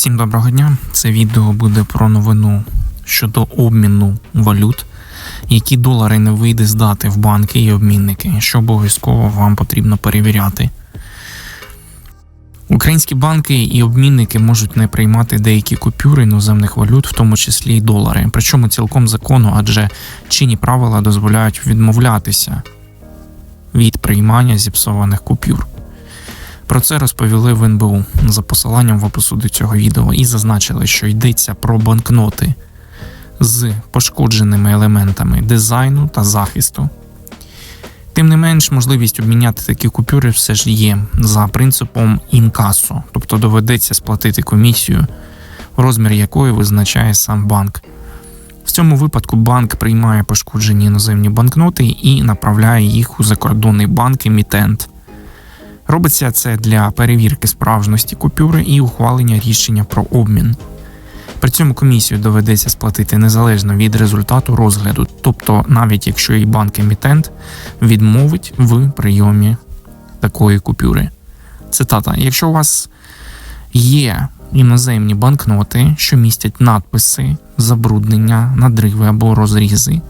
Всім доброго дня. Це відео буде про новину щодо обміну валют, які долари не вийде здати в банки і обмінники, що обов'язково вам потрібно перевіряти. Українські банки і обмінники можуть не приймати деякі купюри іноземних валют, в тому числі й долари. Причому цілком законно, адже чинні правила дозволяють відмовлятися від приймання зіпсованих купюр. Про це розповіли в НБУ за посиланням в опису до цього відео і зазначили, що йдеться про банкноти з пошкодженими елементами дизайну та захисту. Тим не менш, можливість обміняти такі купюри все ж є за принципом інкасо, тобто доведеться сплатити комісію, розмір якої визначає сам банк. В цьому випадку банк приймає пошкоджені іноземні банкноти і направляє їх у закордонний банк емітент. Робиться це для перевірки справжності купюри і ухвалення рішення про обмін. При цьому комісію доведеться сплатити незалежно від результату розгляду, тобто навіть якщо і банк-емітент відмовить в прийомі такої купюри. Цитата: якщо у вас є іноземні банкноти, що містять надписи, забруднення, надриви або розрізи,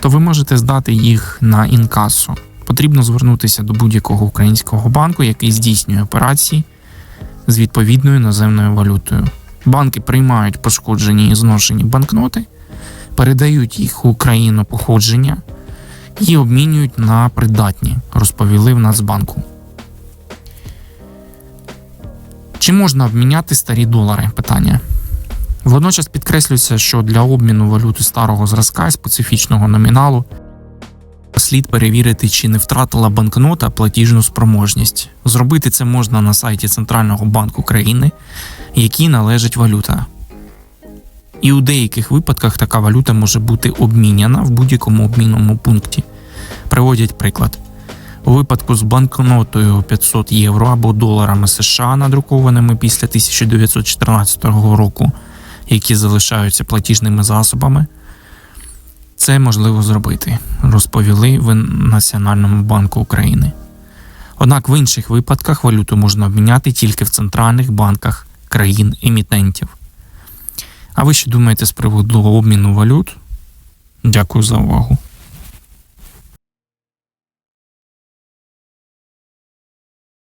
то ви можете здати їх на інкасо. Потрібно звернутися до будь-якого українського банку, який здійснює операції з відповідною іноземною валютою. Банки приймають пошкоджені і зношені банкноти, передають їх у країну походження і обмінюють на придатні, розповіли в Нацбанку. Чи можна обміняти старі долари? Питання. Водночас підкреслюється, що для обміну валюти старого зразка і специфічного номіналу слід перевірити, чи не втратила банкнота платіжну спроможність. Зробити це можна на сайті Центрального банку країни, якій належить валюта. І у деяких випадках така валюта може бути обміняна в будь-якому обмінному пункті. Приводять приклад. У випадку з банкнотою 500 євро або доларами США, надрукованими після 1914 року, які залишаються платіжними засобами, це можливо зробити, розповіли в Національному банку України. Однак в інших випадках валюту можна обміняти тільки в центральних банках країн-емітентів. А ви що думаєте з приводу обміну валют? Дякую за увагу.